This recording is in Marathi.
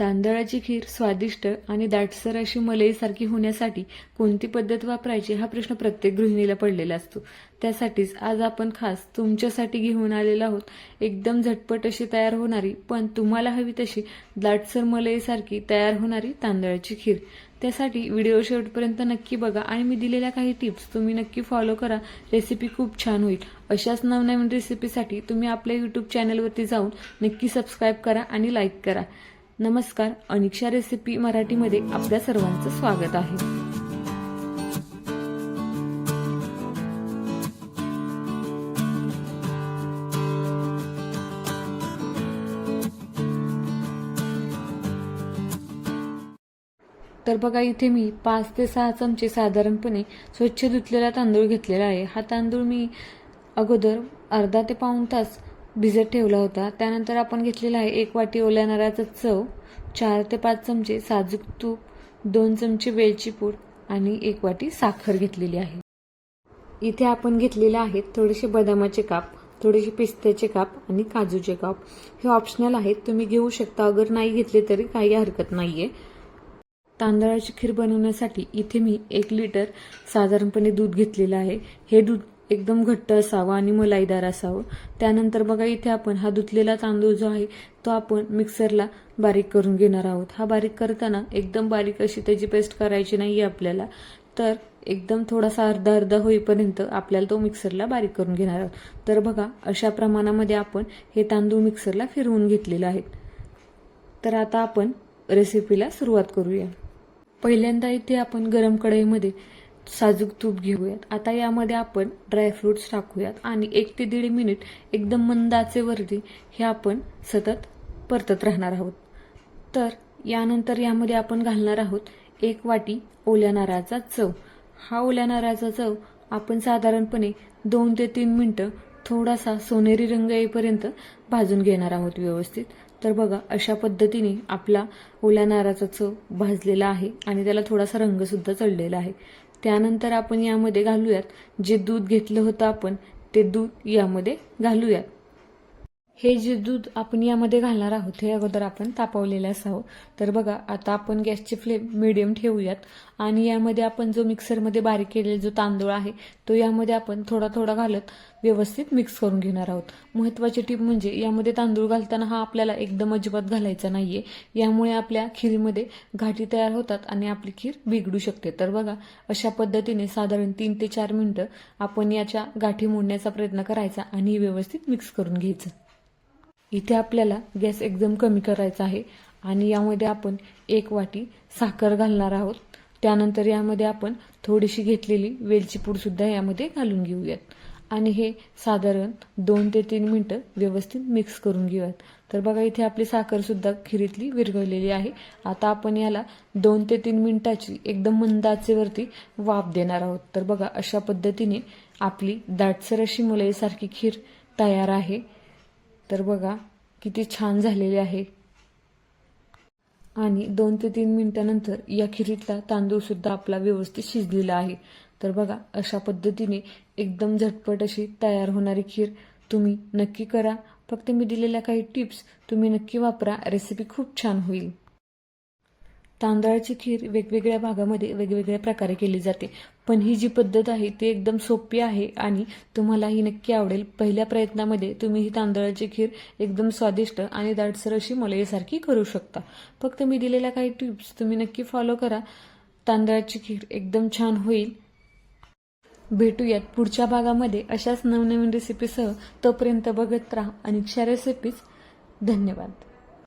तांदळाची खीर स्वादिष्ट आणि दाटसर अशी मलईसारखी होण्यासाठी कोणती पद्धत वापरायची हा प्रश्न प्रत्येक गृहिणीला पडलेला असतो. त्यासाठीच आज आपण खास तुमच्यासाठी घेऊन आलेलो आहोत. एकदम झटपट अशी तयार होणारी पण तुम्हाला हवी तशी दाटसर मलईसारखी तयार होणारी तांदळाची खीर. त्यासाठी व्हिडिओ शेवटपर्यंत नक्की बघा आणि मी दिलेल्या काही टिप्स तुम्ही नक्की फॉलो करा. रेसिपी खूप छान होईल. अशाच नवनवीन रेसिपीसाठी तुम्ही आपल्या यूट्यूब चॅनलवरती जाऊन नक्की सबस्क्राईब करा आणि लाईक करा. नमस्कार अनिक्षा रेसिपी मराठीमध्ये आपल्या सर्वांचं स्वागत आहे. तर बघा इथे मी पाच ते सहा चमचे साधारणपणे स्वच्छ धुतलेला तांदूळ घेतलेला आहे. हा तांदूळ मी अगोदर अर्धा ते पाऊण तास भिजत ठेवला होता. त्यानंतर आपण घेतलेला आहे एक वाटी ओल्या नारळाचा चव चार ते पाच चमचे साजूक तूप दोन चमचे वेलची पूड आणि एक वाटी साखर घेतलेली आहे. इथे आपण घेतलेले आहेत थोडेसे बदामाचे काप थोडेसे पिस्त्याचे काप आणि काजूचे काप. हे ऑप्शनल आहेत. तुम्ही घेऊ शकता. अगर नाही घेतले तरी काही हरकत नाही आहे तांदळाची खीर बनवण्यासाठी इथे मी एक लिटर साधारणपणे दूध घेतलेलं आहे. हे दूध एकदम घट्ट असावं आणि मलाईदार असावं. त्यानंतर बघा इथे आपण हा धुतलेला तांदूळ जो आहे तो आपण मिक्सरला बारीक करून घेणार आहोत. हा बारीक करताना एकदम बारीक अशी त्याची पेस्ट करायची नाही आहे आपल्याला. तर एकदम थोडासा अर्धा अर्धा होईपर्यंत आपल्याला तो मिक्सरला बारीक करून घेणार आहोत. तर बघा अशा प्रमाणामध्ये आपण हे तांदूळ मिक्सरला फिरवून घेतलेले आहेत तर आता आपण रेसिपीला सुरुवात करूया. पहिल्यांदा इथे आपण गरम कढईमध्ये साजूक तूप घेऊयात. आता यामध्ये आपण ड्रायफ्रुट्स टाकूयात आणि एक ते दीड मिनिट एकदम मंद आचेवरती हे आपण सतत परतत राहणार आहोत. तर यानंतर यामध्ये आपण घालणार आहोत एक वाटी ओल्या नारळाचा चव. हा ओल्या नारळाचा चव आपण साधारणपणे दोन ते तीन मिनटं थोडासा सोनेरी रंग येईपर्यंत भाजून घेणार आहोत व्यवस्थित. तर बघा अशा पद्धतीने आपला ओल्या नारळाचा चव भाजलेला आहे आणि त्याला थोडासा रंगसुद्धा चढलेला आहे. त्यानंतर आपण यामध्ये घालूयात. जे दूध घेतलं होतं आपण ते दूध यामध्ये घालूयात. हे जे दूध आपण यामध्ये घालणार आहोत हे अगोदर आपण तापवलेलं असावं. तर बघा आता आपण गॅसची फ्लेम मिडियम ठेवूयात आणि यामध्ये आपण जो मिक्सरमध्ये बारीक केलेला जो तांदूळ आहे तो यामध्ये आपण थोडा थोडा घालत व्यवस्थित मिक्स करून घेणार आहोत. महत्त्वाची टीप म्हणजे यामध्ये तांदूळ घालताना हा आपल्याला एकदम अजिबात घालायचा नाहीये. यामुळे आपल्या खीरीमध्ये घाटी तयार होतात आणि आपली खीर बिघडू शकते. तर बघा अशा पद्धतीने साधारण तीन ते चार मिनिटं आपण याच्या गाठी मोडण्याचा प्रयत्न करायचा आणि व्यवस्थित मिक्स करून घ्यायचं. इथे आपल्याला गॅस एकदम कमी करायचा आहे आणि यामध्ये आपण एक वाटी साखर घालणार आहोत. त्यानंतर यामध्ये आपण थोडीशी घेतलेली वेलची पूडसुद्धा यामध्ये घालून घेऊयात. आणि हे साधारण दोन ते तीन मिनटं व्यवस्थित मिक्स करून घेऊयात. तर बघा इथे आपली साखरसुद्धा खिरीतली विरघळलेली आहे. आता आपण याला दोन ते तीन मिनटाची एकदम मंद आचेवरती वाफ देणार आहोत. तर बघा अशा पद्धतीने आपली दाटसर अशी मलईसारखी खीर तयार आहे. तर बघा किती छान झालेले आहे. आणि दोन ते तीन मिनिटानंतर या खिरीतला तांदूळ सुद्धा आपला व्यवस्थित शिजलेला आहे. तर बघा अशा पद्धतीने एकदम झटपट अशी तयार होणारी खीर तुम्ही नक्की करा. फक्त मी दिलेल्या काही टिप्स तुम्ही नक्की वापरा. रेसिपी खूप छान होईल. तांदळाची खीर वेगवेगळ्या भागामध्ये वेगवेगळ्या प्रकारे केली जाते. पण ही जी पद्धत आहे ती एकदम सोपी आहे आणि तुम्हाला ही नक्की आवडेल. पहिल्या प्रयत्नामध्ये तुम्ही ही तांदळाची खीर एकदम स्वादिष्ट आणि दाटसर अशी मलईसारखी करू शकता. फक्त मी दिलेल्या काही टिप्स तुम्ही नक्की फॉलो करा. तांदळाची खीर एकदम छान होईल. भेटूयात पुढच्या भागामध्ये अशाच नवनवीन रेसिपीसह तोपर्यंत बघत राहा अनिक्षा रेसिपीज धन्यवाद.